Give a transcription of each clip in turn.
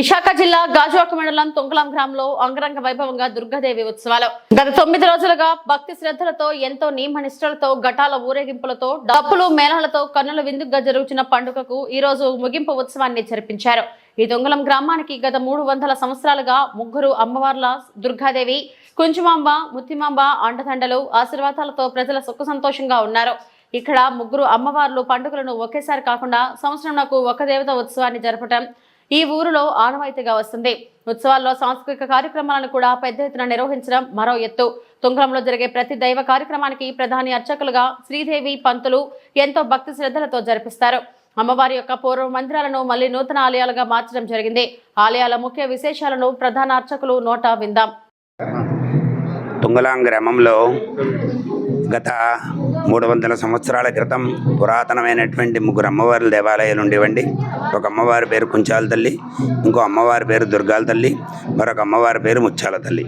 విశాఖ జిల్లా గాజువాక మండలం తొంగలాం గ్రామంలో అంగరంగ వైభవంగా దుర్గాదేవి ఉత్సవాలు. గత తొమ్మిది రోజులుగా భక్తి శ్రద్ధలతో ఎంతో నియమ నిష్ఠలతో ఘటాల ఊరేగింపులతో డప్పులు మేళాలతో కన్నుల విందుగా జరుగుతున్న పండుగకు ఈ రోజు ముగింపు ఉత్సవాన్ని జరిపించారు. ఈ దొంగలం గ్రామానికి గత మూడు వందల సంవత్సరాలుగా ముగ్గురు అమ్మవార్ల దుర్గాదేవి కుంచుమాంబ ముత్తిమాంబ అండదండలు ఆశీర్వాదాలతో ప్రజల సుఖ సంతోషంగా ఉన్నారు. ఇక్కడ ముగ్గురు అమ్మవార్లు పండుగలను ఒకేసారి కాకుండా సంవత్సరంకు ఒక దేవత ఉత్సవాన్ని జరపటం ఈ ఊరిలో ఆనవాయితీగా వస్తుంది. ఉత్సవాల్లో సాంస్కృతిక కార్యక్రమాలను కూడా పెద్ద ఎత్తున నిర్వహించడం మరో ఎత్తు. తుంగరంలో జరిగే ప్రతి దైవ కార్యక్రమానికి ప్రధాని అర్చకులుగా శ్రీదేవి పంతులు ఎంతో భక్తి శ్రద్ధలతో జరిపిస్తారు. అమ్మవారి యొక్క పూర్వ మందిరాలను మళ్ళీ నూతన ఆలయాలుగా మార్చడం జరిగింది. ఆలయాల ముఖ్య విశేషాలను ప్రధాన అర్చకులు నోటా విందాం. తుంగలాం గ్రామంలో గత మూడు వందల సంవత్సరాల క్రితం పురాతనమైనటువంటి ముగ్గురు అమ్మవార్ల దేవాలయాలు ఉండేవండి. ఒక అమ్మవారి పేరు కుంచాల తల్లి ఇంకో అమ్మవారి పేరు దుర్గాల తల్లి మరొక అమ్మవారి పేరు ముచ్చాల తల్లి.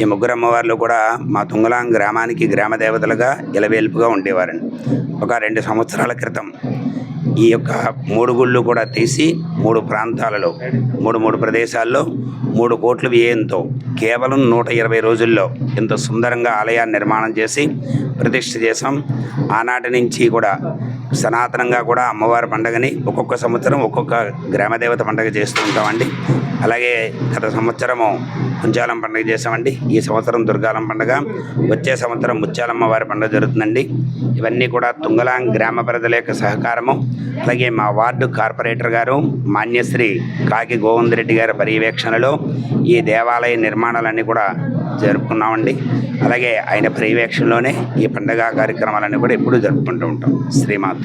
ఈ ముగ్గురు అమ్మవార్లు కూడా మా తుంగలాం గ్రామానికి గ్రామ దేవతలుగా ఇలవేల్పుగా ఉండేవారండి. ఒక రెండు సంవత్సరాల క్రితం ఈ యొక్క మూడు గుళ్ళు కూడా తీసి మూడు ప్రాంతాలలో మూడు మూడు ప్రదేశాల్లో మూడు కోట్ల వ్యయంతో కేవలం నూట ఇరవై రోజుల్లో ఎంతో సుందరంగా ఆలయాన్ని నిర్మాణం చేసి ప్రతిష్ఠ చేసాం ఆనాటి నుంచి కూడా సనాతనంగా కూడా అమ్మవారి పండుగని ఒక్కొక్క సంవత్సరం ఒక్కొక్క గ్రామదేవత పండుగ చేస్తూ ఉంటామండి. అలాగే గత సంవత్సరము కుంచాలం పండుగ చేసామండి ఈ సంవత్సరం దుర్గాలం పండుగ వచ్చే సంవత్సరం ముత్యాలమ్మ వారి పండుగ జరుగుతుందండి. ఇవన్నీ కూడా తుంగలాం గ్రామ ప్రజల యొక్క సహకారము. అలాగే మా వార్డు కార్పొరేటర్ గారు మాన్యశ్రీ కాకి గోవిందరెడ్డి గారి పర్యవేక్షణలో ఈ దేవాలయ నిర్మాణం నిర్మాణాలన్నీ కూడా జరుపుకున్నామండి. అలాగే ఆయన పర్యవేక్షణలోనే ఈ పండుగ కార్యక్రమాలన్నీ కూడా ఎప్పుడూ జరుపుకుంటూ ఉంటాం. శ్రీమాత్రే